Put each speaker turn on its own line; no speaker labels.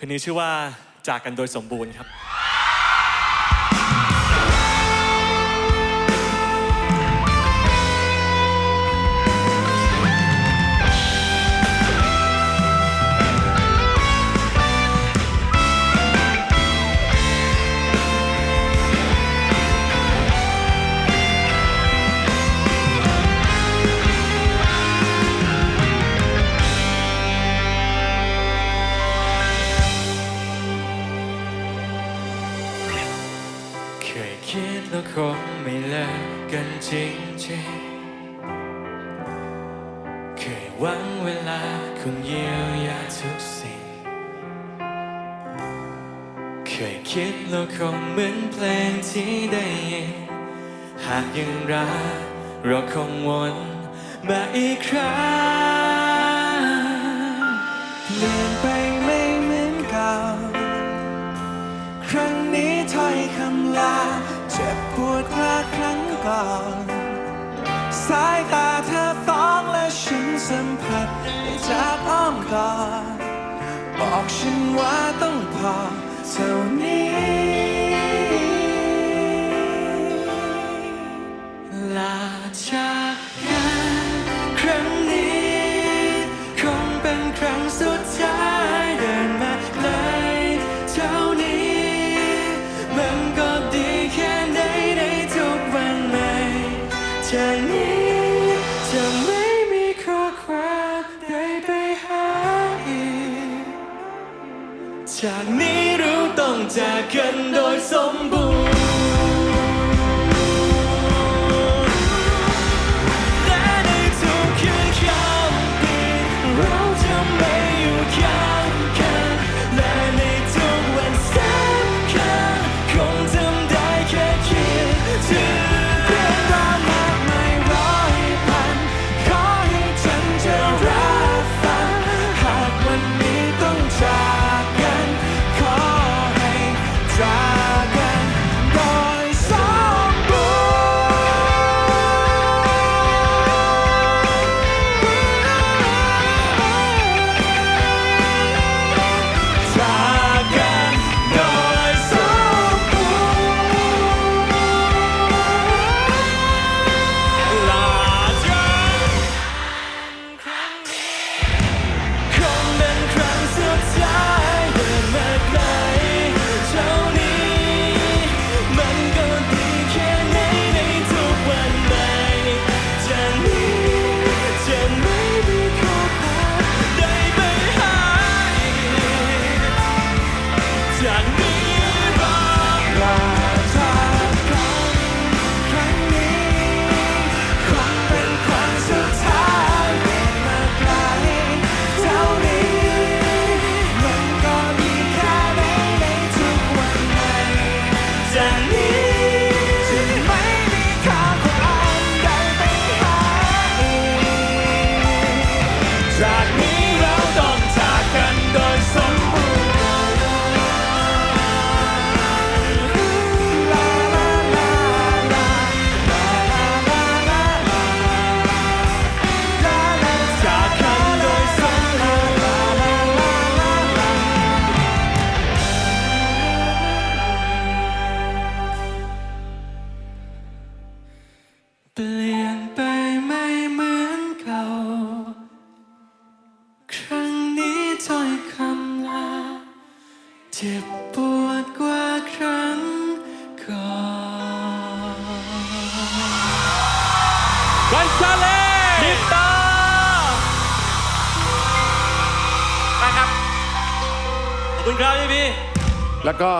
เพลงนี้ชื่อว่าจากกันโดยสมบูรณ์ครับ คิดแล้วคงไม่เลิกกันจริงๆเคยหวังเวลาคงเยียวยาทุกสิ่ง เคยคิดแล้วคงเหมือนเพลงที่ได้ยิน หากยังรักเราคงวนมาอีกครั้ง
สายตาเธอฟ้องและฉันสัมผัสในฉจากอ้อมกอดบอกฉันว่าต้องพอเท่านี้
ลาชา จากนี้จะไม่มีข้อความใดไปหาอีกจากนี้เราต้องจากกันโดยสมบูรณ์ กันชา
เล
นิตาไป
ครับ
ขอบคุณครับพี่พี
แล้วก็